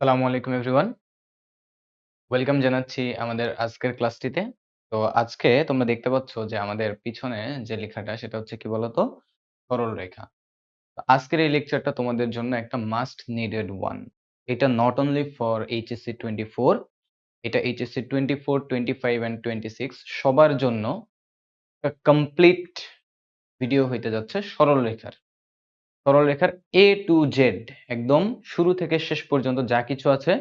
আসসালামু আলাইকুম everyone. Welcome জানাচ্ছি আমাদের আজকের ক্লাসটিতে। তো আজকে তোমরা দেখতে পাচ্ছ যে আমাদের পিছনে যে লেখাটা সেটা হচ্ছে কি বলতো? সরল রেখা। আজকের এই লেকচারটা তোমাদের জন্য একটা মাস্ট নিডেড ওয়ান এটা not only for HSC twenty four এটা HSC twenty four twenty five and twenty six সবার জন্য কমপ্লিট ভিডিও হইতে যাচ্ছে সরল রেখার। সরলরেখার এ টু জেড একদম শুরু থেকে শেষ পর্যন্ত যা কিছু আছে,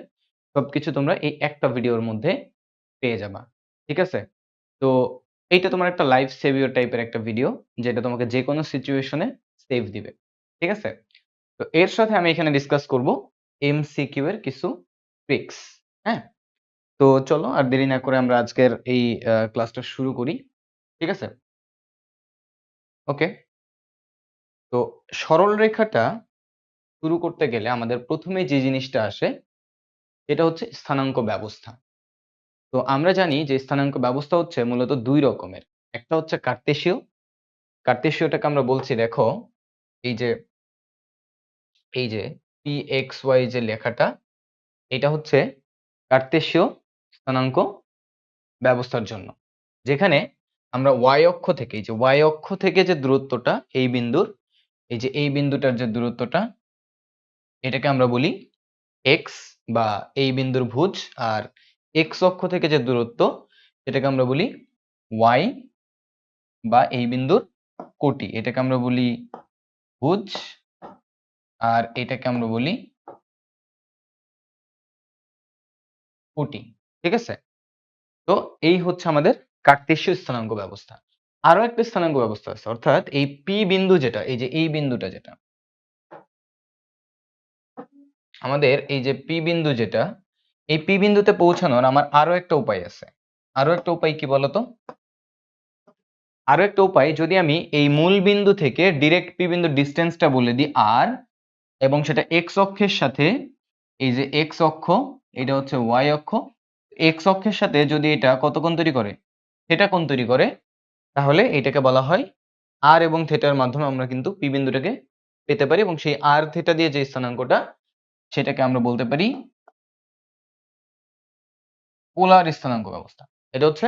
সবকিছু তোমরা এই একটা ভিডিওর মধ্যে পেয়ে যাবা, ঠিক আছে? তো এইটা তোমার একটা লাইফ সেভিওর টাইপের একটা ভিডিও যেটা তোমাকে যে কোনো সিচুয়েশনে সেভ দিবে, ঠিক আছে? তো এর সাথে আমি এখানে ডিসকাস করব এমসিকিউ এর কিছু ট্রিক্স হ্যাঁ? তো চলো আর দেরি না করে আমরা আজকের এই ক্লাসটা শুরু করি, ঠিক আছে? ওকে তো সরল রেখাটা শুরু করতে গেলে আমাদের প্রথমে যে জিনিসটা আসে, সেটা হচ্ছে স্থানাঙ্ক ব্যবস্থা। তো আমরা জানি যে স্থানাঙ্ক ব্যবস্থা হচ্ছে মূলত দুই রকমের। একটা হচ্ছে কার্তেশীয়। কার্তেশীয়টাকে আমরা বলছি, দেখো, এই যে এই যে পি এক্স ওয়াই যে লেখাটা, এটা হচ্ছে কার্তেশীয় স্থানাঙ্ক ব্যবস্থার জন্য। যেখানে আমরা ওয়াই অক্ষ থেকে যে ওয়াই অক্ষ থেকে যে দূরত্বটা, এই বিন্দুর এই যে এই বিন্দুটার যে দূরত্বটা, এটাকে আমরা বলি এক্স বা এই বিন্দুর ভুজ আর এক্স অক্ষ থেকে যে দূরত্ব, এটাকে আমরা বলি ওয়াই বা এই বিন্দুর কোটি। এটাকে আমরা বলি ভুজ আর এটাকে আমরা বলি কোটি। ঠিক আছে? তো এই হচ্ছে আমাদের কার্তেশীয় স্থানাঙ্ক ব্যবস্থা। আরও একটা স্থানাঙ্ক ব্যবস্থা আছে, অর্থাৎ এই পি বিন্দু যেটা, এই যে এই বিন্দুটা যেটা, আমাদের এই যে পি বিন্দু যেটা, এই পি বিন্দুতে পৌঁছানোর আমার আরও একটা উপায় আছে। আরও একটা উপায় কি বলতো? আরও একটা উপায়, যদি আমি এই মূল বিন্দু থেকে ডিরেক্ট পি বিন্দু ডিস্টেন্সটা বলে দিই আর এবং সেটা এক্স অক্ষের সাথে, এই যে এক্স অক্ষ, এটা হচ্ছে ওয়াই অক্ষ এক্স অক্ষের সাথে যদি এটা কত কোণ তৈরি করে? থেটা কোণ তৈরি করে? তাহলে এটাকে বলা হয় আর এবং থেটার মাধ্যমে আমরা কিন্তু পি বিন্দুটাকে পেতে পারি এবং সেই আর থেটা দিয়ে যে স্থানাঙ্কটা, সেটাকে আমরা বলতে পারি পোলার স্থানাঙ্ক ব্যবস্থা। এটা হচ্ছে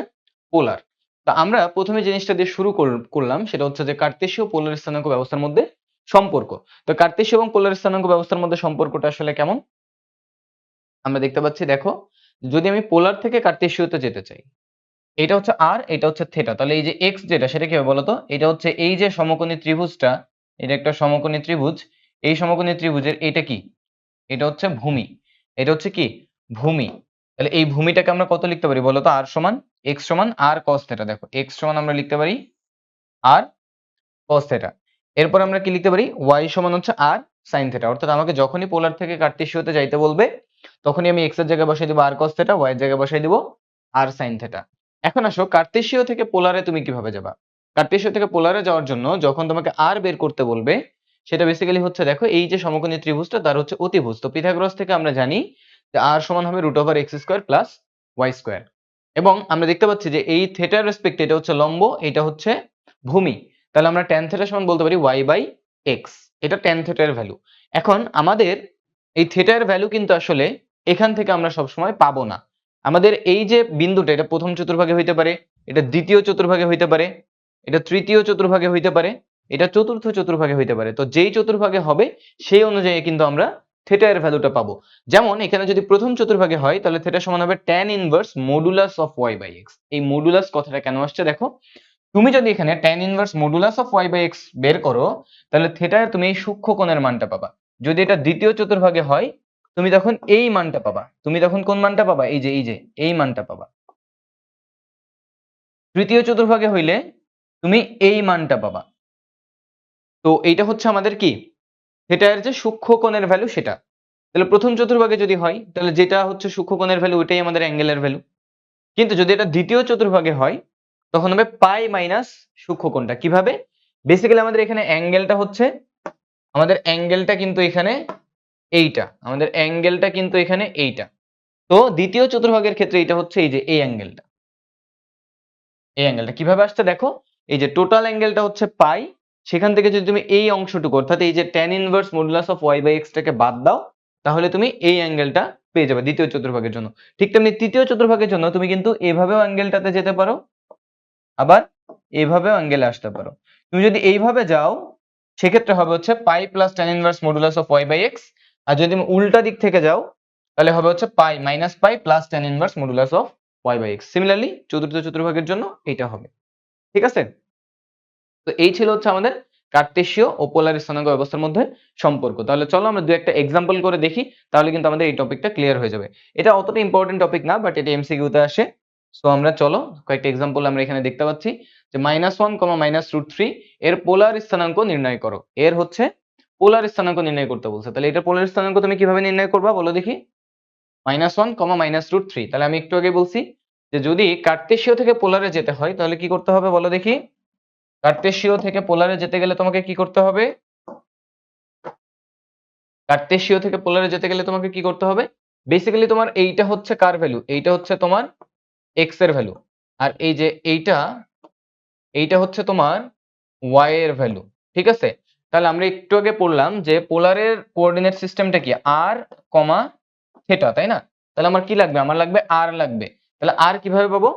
পোলার তা আমরা প্রথমে জিনিসটা দিয়ে শুরু করলাম, সেটা হচ্ছে যে কার্তেশীয় পোলার স্থানাঙ্ক ব্যবস্থার মধ্যে সম্পর্ক। তো কার্তেশীয় এবং পোলার স্থানাঙ্ক ব্যবস্থার মধ্যে সম্পর্কটা আসলে কেমন? আমরা দেখতে পাচ্ছি, দেখো, যদি আমি পোলার থেকে কার্তেশীয়তে যেতে চাই এটা হচ্ছে আর এটা হচ্ছে থেটা তাহলে এই যে এক্স যেটা, সেটা কি হবে বলতো? এটা হচ্ছে এই যে সমকোণী ত্রিভুজটা, এটা একটা সমকোণী ত্রিভুজ। এই সমকোণী ত্রিভুজের এটা কি? এটা হচ্ছে ভূমি। এটা হচ্ছে কি? ভূমি। তাহলে এই ভূমিটাকে আমরা কত লিখতে পারি বলতো? আর সমান এক্স সমান আর কস থেটা দেখো এক্স সমান আমরা লিখতে পারি আর কস থেটা এরপর আমরা কি লিখতে পারি? ওয়াই সমান হচ্ছে আর সাইন থেটা অর্থাৎ আমাকে যখনই পোলার থেকে কার্তেশীয়তে যাইতে বলবে, তখনই আমি এক্সের জায়গায় বসাই দিব আর কস থেটা ওয়াই এর জায়গায় বসাই দিব আর সাইন থেটা এখন আসো কার্তেশীয় থেকে পোলারে তুমি কীভাবে যাবা? কার্তেশীয় থেকে পোলারে যাওয়ার জন্য যখন তোমাকে আর বের করতে বলবে, সেটা বেসিক্যালি হচ্ছে দেখো এই যে সমকোণী ত্রিভুজটা, তার হচ্ছে অতিভুজ। তো পিথাগোরাস থেকে আমরা জানি যে আর সমান হবে root over X square plus Y square এবং আমরা দেখতে পাচ্ছি যে এই থেটার রেসপেক্ট এটা হচ্ছে লম্ব, এটা হচ্ছে ভূমি। তাহলে আমরা ট্যান থেটা সমান বলতে পারি ওয়াই বাই এক্স এটা ট্যান থেটার ভ্যালু এখন আমাদের এই থেটার ভ্যালু কিন্তু আসলে এখান থেকে আমরা সবসময় পাবো না। আমাদের এই যে বিন্দুটা, এটা প্রথম চতুর্ভাগে হইতে পারে, এটা দ্বিতীয় চতুর্ভাগে হইতে পারে, এটা তৃতীয় চতুর্ভাগে হইতে পারে, এটা চতুর্থ চতুর্ভাগে হইতে পারে। তো যেই চতুর্ভাগে হবে, সেই অনুযায়ী কিন্তু আমরা থেটা এর ভ্যালুটা পাবো। যেমন এখানে যদি প্রথম চতুর্ভাগে হয়, তাহলে থেটা সমান হবে tan inverse modulus of Y by X এই মডুলাস কথাটা কেন আসছে দেখো? তুমি যদি এখানে tan inverse modulus of Y by X বের করো, তাহলে থেটার তুমি এই সূক্ষ্ম কোণের মানটা পাবা। যদি এটা দ্বিতীয় চতুর্ভাগে হয় তুমি তখন এই মানটা পাবা। তুমি তখন কোন মানটা পাবা? এই যে এই যে, এই মানটা পাবা। তৃতীয় চতুর্ভাগে হইলে তুমি এই মানটা পাবা। তো এইটা হচ্ছে আমাদের কি? থেটার যে সূক্ষ্ম কোণের ভ্যালু সেটা। তাহলে প্রথম চতুর্ভাগে যদি হয়, তাহলে যেটা হচ্ছে সূক্ষ্ম কোণের ভ্যালু ওইটাই আমাদের অ্যাঙ্গেলের ভ্যালু কিন্তু যদি এটা দ্বিতীয় চতুর্ভাগে হয়, তখন হবে পাই মাইনাস সূক্ষ্ম কোণটা। কীভাবে? বেসিক্যালি আমাদের এখানে অ্যাঙ্গেলটা হচ্ছে, আমাদের অ্যাঙ্গেলটা কিন্তু এখানে এইটা, আমাদের অ্যাঙ্গেলটা কিন্তু এখানে এইটা। তো দ্বিতীয় চতুর্ভাগের ক্ষেত্রে এটা হচ্ছে এই যে এই অ্যাঙ্গেলটা এই অ্যাঙ্গেলটা কীভাবে আসছে দেখো? এই যে টোটাল অ্যাঙ্গেলটা হচ্ছে পাই, সেখান থেকে যদি তুমি এই অংশটুকু, অর্থাৎ এই যে tan inverse modulus of Y by এক্সটাকে বাদ দাও, তাহলে তুমি এই অ্যাঙ্গেলটা পেয়ে যাবে দ্বিতীয় চতুর্ভাগের জন্য। ঠিক তেমনি তৃতীয় চতুর্ভাগের জন্য তুমি কিন্তু এভাবেও অ্যাঙ্গেলটাতে যেতে পারো, আবার এভাবেও অ্যাঙ্গেলে আসতে পারো। তুমি যদি এইভাবে যাও, সেক্ষেত্রে হবে হচ্ছে pi plus tan inverse modulus of Y by X আর যদি তুমি উল্টা দিক থেকে যাও, তাহলে হবে হচ্ছে pi minus pi plus tan inverse modulus of Y by X similarly চতুর্থ চতুর্ভাগের জন্য এটা হবে। ঠিক আছে? তো এই ছিল হচ্ছে আমাদের কার্তেশীয় ও পোলার স্থানাঙ্ক ব্যবস্থার মধ্যে সম্পর্ক। তাহলে চলো আমরা দু একটা এক্সাম্পল করে দেখি, তাহলে কিন্তু আমাদের এই টপিকটা ক্লিয়ার হয়ে যাবে। এটা অতটা ইম্পর্টেন্ট টপিক না বাট এটা এমসিকিউতে আসে। সো আমরা চলো কয়েকটা এক্সাম্পল আমরা এখানে দেখতে পাচ্ছি। যে minus one comma minus root three এর পোলার স্থানাঙ্ক নির্ণয় করো। এর হচ্ছে পোলার স্থানাঙ্ক নির্ণয় করতে বলছে। তাহলে এটা পোলার স্থানাঙ্ক তুমি কীভাবে নির্ণয় করবা বলো দেখি? Minus one comma minus root three তাহলে আমি একটু আগে বলছি যে যদি কার্তেশীয় থেকে পোলারে যেতে হয়, তাহলে কি করতে হবে বলো দেখি? কার্তেশীয় থেকে পোলারে যেতে গেলে তোমাকে কি করতে হবে? কার্তেশীয় থেকে পোলারে যেতে গেলে তোমাকে কি করতে হবে? বেসিক্যালি তোমার এইটা হচ্ছে কার ভ্যালু এইটা হচ্ছে তোমার এক্সের ভ্যালু আর এই যে এইটা এইটা হচ্ছে তোমার ওয়াই এর ভ্যালু ঠিক আছে? তাহলে আমরা একটু আগে পড়লাম যে পোলারের কোঅর্ডিনেট সিস্টেমটা কি? আর কমা থেটা তাই না? তাহলে আমার কি লাগবে? আমার লাগবে আর লাগবে। তাহলে আর কীভাবে পাবো?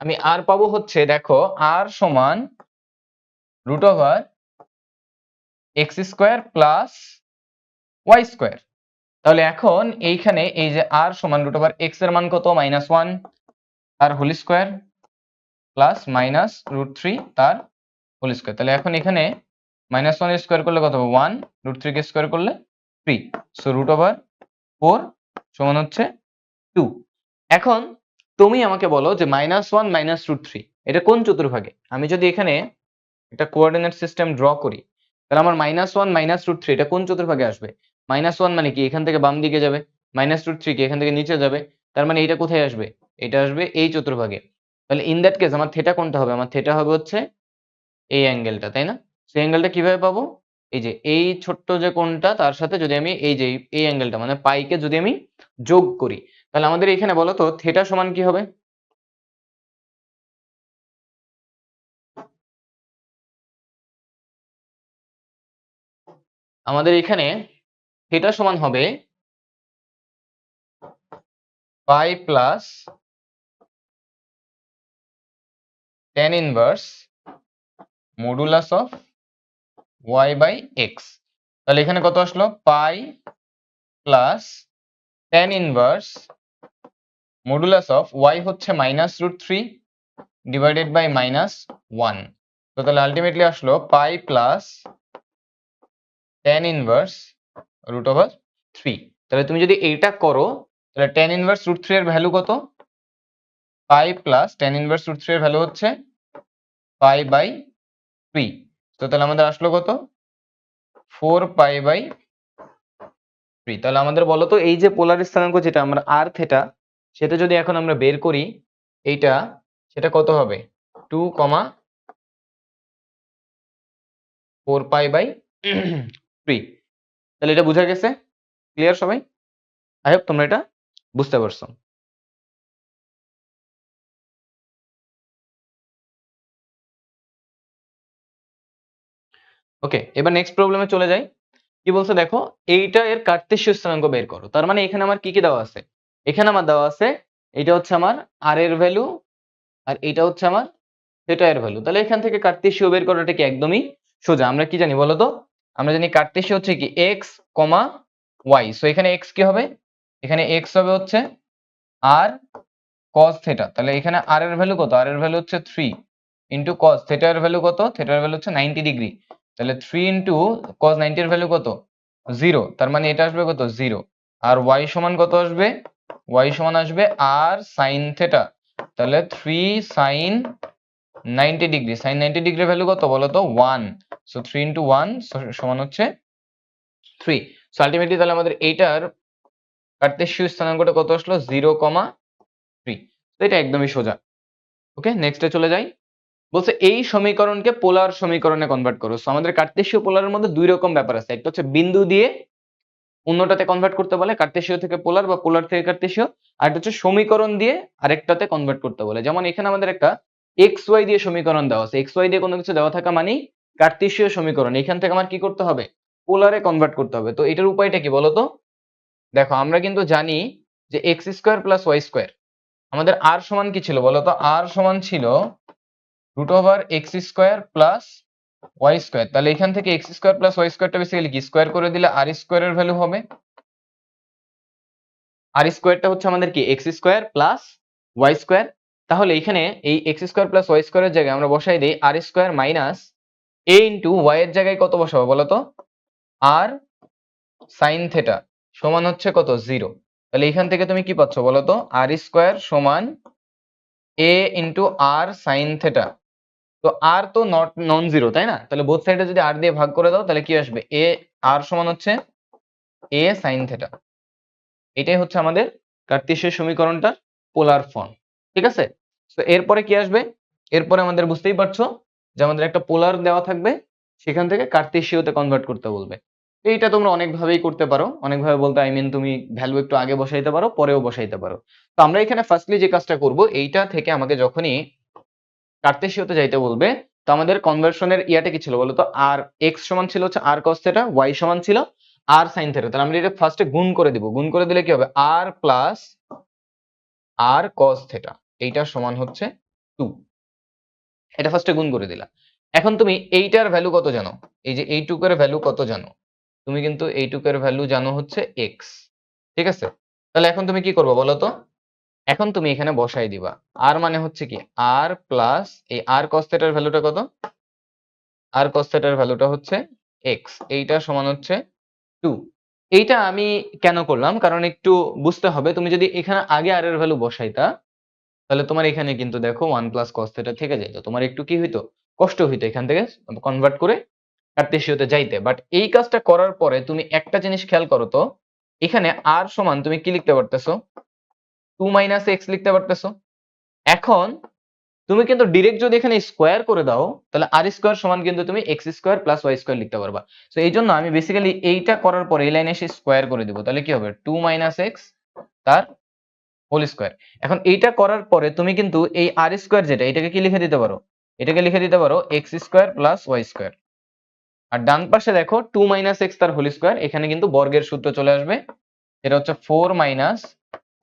আমি আর পাবো হচ্ছে, দেখো আর সমান root over X square plus Y square তাহলে এখন এইখানে এই যে আর সমান রুট ওভার এক্সের মান কত? মাইনাস ওয়ান তার whole square plus minus root three তার হোল স্কোয়ার তাহলে এখন এখানে মাইনাস ওয়ান স্কোয়ার করলে কত হবে? ওয়ান রুট থ্রি কে স্কোয়ার করলে three so root over four সমান হচ্ছে টু এখন তুমি আমাকে বলো যে minus one minus root three এটা কোন চতুর্ভাগে? আমি যদি এখানে একটা কোঅর্ডিনেট সিস্টেম ড্র করি, তাহলে আমার minus one minus root three এটা কোন চতুর্ভাগে আসবে? মাইনাস ওয়ান মানে কি? এখান থেকে বাম দিকে যাবে। মাইনাস রুট থ্রি কি? এখান থেকে নিচে যাবে। তার মানে এটা কোথায় আসবে? এটা আসবে এই চতুর্ভাগে। তাহলে ইন দ্যাট কেস আমার থেটা কোনটা হবে? আমার থেটা হবে হচ্ছে এই অ্যাঙ্গেলটা তাই না? সেই অ্যাঙ্গেলটা কীভাবে পাবো? এই যে এই ছোট্ট যে কোণটা, তার সাথে যদি আমি এই যে এই অ্যাঙ্গেলটা মানে পাইকে যদি আমি যোগ করি, তাহলে আমাদের এখানে বলো তো থেটা সমান কি হবে? আমাদের এখানে থেটা সমান হবে pi plus tan inverse modulus of Y by X তাহলে এখানে কত আসলো? Pi plus tan inverse modulus of Y হচ্ছে minus root three divided by minus one তো তাহলে আলটিমেটলি আসলো pi plus tan inverse root over three তাহলে তুমি যদি এইটা করো, তাহলে tan ইনভার্স রুট থ্রি এর ভ্যালু কত? Pi plus tan inverse root three এর ভ্যালু হচ্ছে পাই বাই থ্রি তো তাহলে আমাদের আসলো কত? ফোর পাই বাই থ্রি তাহলে আমাদের বলো তো, এই যে পোলার স্থানাঙ্ক যেটা আমরা আর থেটা সেটা যদি এখন আমরা বের করি, এইটা, সেটা কত হবে? Two comma four pi by three তাহলে এটা বোঝা গেছে? ক্লিয়ার সবাই? আই হোপ তোমরা এটা বুঝতে পারছ। ওকে এবার নেক্সট প্রবলেমে চলে যাই। কি বলছে দেখো, এইটা এর কার্তেশীয় স্থানাঙ্ক বের করো। তার মানে এখানে আমার কি কি দেওয়া আছে? এখানে আমার দেওয়া আছে এটা হচ্ছে আমার আর এর ভ্যালু আর এটা হচ্ছে আমার থিটা এর ভ্যালু তাহলে এখান থেকে কার্তেশীয় বের করাটা কি একদমই সোজা? আমরা কি জানি বলো তো আমরা জানি কার্তেশীয় হচ্ছে কি এক্স কমা ওয়াই সো এখানে এক্স কি হবে? এখানে এক্স হবে হচ্ছে আর cos থেটা তাহলে এখানে আর এর ভ্যালু কত? আর এর ভ্যালু হচ্ছে থ্রি ইন্টু cos থেটা এর ভ্যালু কত? থেটা এর ভ্যালু হচ্ছে নাইনটি ডিগ্রি তাহলে থ্রি ইন্টু cos নাইনটি এর ভ্যালু কত? জিরো তার মানে এটা আসবে কত? জিরো আর ওয়াই সমান কত আসবে? ওয়াই সমান আসবে আর সাইন থেটা তাহলে three sine ninety degree sine ninety degree value কত বলো তো one so three into one সমান হচ্ছে থ্রি সো আলটিমেটলি তাহলে আমাদের এইটার কার্তেশীয় স্থানাঙ্কটা কত আসলো? জিরো কমা থ্রি তো এটা একদমই সোজা। ওকে নেক্সটে চলে যাই। বলছে এই সমীকরণকে পোলার সমীকরণে কনভার্ট করো। সো আমাদের কার্তেশীয় পোলারের মধ্যে দুই রকম ব্যাপার আছে। একটা হচ্ছে বিন্দু দিয়ে অন্যটাতে কনভার্ট করতে বলে, কার্তেশীয় থেকে পোলার বা পোলার থেকে কার্তেশীয়। আর একটা হচ্ছে সমীকরণ দিয়ে আরেকটাতে কনভার্ট করতে বলে। যেমন এখানে আমাদের একটা এক্স ওয়াই দিয়ে সমীকরণ দেওয়া আছে। এক্স ওয়াই দিয়ে কোনো কিছু দেওয়া থাকা মানেই কার্তেশীয় সমীকরণ। এখান থেকে আমার কি করতে হবে? পোলারে কনভার্ট করতে হবে। তো এটার উপায়টা কি বলতো? দেখো, আমরা কিন্তু জানি যে X square plus Y square আমাদের আর সমান কি ছিল বলতো? আর সমান ছিল root over X square plus Y square তাহলে এখান থেকে এক্স স্কোয়ার প্লাস ওয়াই স্কোয়ারটা বেসিক্যালি কি? স্কোয়ার করে দিলে আর স্কোয়ারের ভ্যালু হবে। আর স্কোয়ারটা হচ্ছে আমাদের কি? X square plus Y square তাহলে এখানে এই এক্স স্কোয়ার প্লাস ওয়াই স্কোয়ারের জায়গায় আমরা বসাই দিই R square minus A into Y এর জায়গায় কত বসাবো বলতো আর সাইন থেটা সমান হচ্ছে কত? জিরো তাহলে এখান থেকে তুমি কি পাচ্ছ বলো তো? আর স্কোয়ার সমান A into R sine theta তো আর তো নট নন জিরো তাই না? তাহলে বোথ সাইডে যদি আর দিয়ে ভাগ করে দাও, তাহলে কি আসবে? এ আর সমান হচ্ছে এ সাইন থেটা এটাই হচ্ছে আমাদের কার্তেশীয় সমীকরণটার পোলার ফর্ম ঠিক আছে? তো এরপরে কি আসবে? এরপরে আমাদের বুঝতেই পারছ যে আমাদের একটা পোলার দেওয়া থাকবে, সেখান থেকে কার্তেশীয়তে কনভার্ট করতে বলবে। এইটা তোমরা অনেকভাবেই করতে পারো। অনেকভাবে বলতে আই মিন তুমি ভ্যালু একটু আগে বসাইতে পারো, পরেও বসাইতে পারো। তো আমরা এখানে ফার্স্টলি যে কাজটা করব, এইটা থেকে আমাকে যখনই কার্তেশীয়তে যাইতে বলবে। তো আমাদের কনভার্সনের ইয়াটা কি ছিল বলতো? আর এক্স সমান ছিল হচ্ছে আর কস থেটা ওয়াই সমান ছিল আর সাইন থেটা তাহলে আমরা এটা ফার্স্টে গুণ করে দিব। গুণ করে দিলে কি হবে? আর প্লাস আর কস থেটা এইটা সমান হচ্ছে টু এটা ফার্স্টে গুণ করে দিলা এখন তুমি এইটার ভ্যালু কত জানো? এই যে এইটুকের ভ্যালু কত জানো? তুমি কিন্তু এইটুকের ভ্যালু জানো হচ্ছে এক্স ঠিক আছে? তাহলে এখন তুমি কি করবে বলো তো এখন তুমি এখানে বসাই দিবা। আর মানে হচ্ছে কি আর প্লাস এই আর কস থেটার ভ্যালুটা কত? আর কস থেটার ভ্যালুটা হচ্ছে এক্স এইটা সমান হচ্ছে টু এইটা আমি কেন করলাম? কারণ একটু বুঝতে হবে, তুমি যদি এখানে আগে আর এর ভ্যালু বসাইতা, তাহলে তোমার এখানে কিন্তু দেখো ওয়ান প্লাস কস থেটা থেকে যেত তোমার একটু কি হইতো? কষ্ট হইতো এখান থেকে কনভার্ট করে কার্তেশীয়তে যাইতে। বাট এই কাজটা করার পরে তুমি একটা জিনিস খেয়াল করো তো, এখানে আর সমান তুমি কি লিখতে পারতেছো? টু মাইনাস এক্স লিখতে পারতেছো। এখন তুমি কিন্তু ডিরেক্ট যদি এখানে স্কোয়ার করে দাও, তাহলে আর স্কোয়ার সমান কিন্তু তুমি X square plus Y square লিখতে পারবা। তো এই জন্য আমি বেসিক্যালি এইটা করার পরে এই লাইনে এসে স্কোয়ার করে দিব। তাহলে কি হবে? টু মাইনাস এক্স তার হোল স্কোয়ার এখন এইটা করার পরে তুমি কিন্তু এই আর স্কোয়ার যেটা, এটাকে কি লিখে দিতে পারো? এটাকে লিখে দিতে পারো X square plus Y square আর ডান পাশে দেখো টু মাইনাস এক্স তার হোল স্কোয়ার এখানে কিন্তু বর্গের সূত্র চলে আসবে। এটা হচ্ছে four minus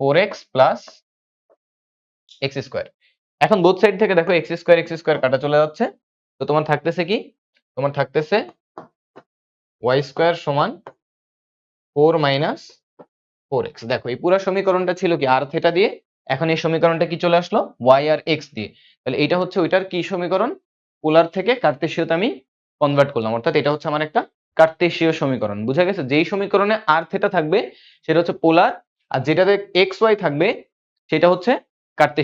four X plus X square এখন বোথ সাইড থেকে দেখো এক্স স্কোয়ার এক্স স্কোয়ার কাটা চলে যাচ্ছে। তো তোমার থাকতেছে কি? তোমার থাকতেছে ওয়াই স্কোয়ার সমান ফোর মাইনাস ফোর এক্স দেখো, এই পুরো সমীকরণটা ছিল কি? আর থেটা দিয়ে। এখন এই সমীকরণটা কি চলে আসলো? ওয়াই আর এক্স দিয়ে। তাহলে এটা হচ্ছে ওইটার কি সমীকরণ? পোলার থেকে কার্তেশীয়তে আমি কনভার্ট করলাম। অর্থাৎ এটা হচ্ছে আমার একটা কার্তেশীয় সমীকরণ। বুঝা গেছে? যেই সমীকরণে আর থেটা থাকবে, সেটা হচ্ছে পোলার আর যেটাতে এক্স ওয়াই থাকবে সেটা হচ্ছে কার্তেশীয়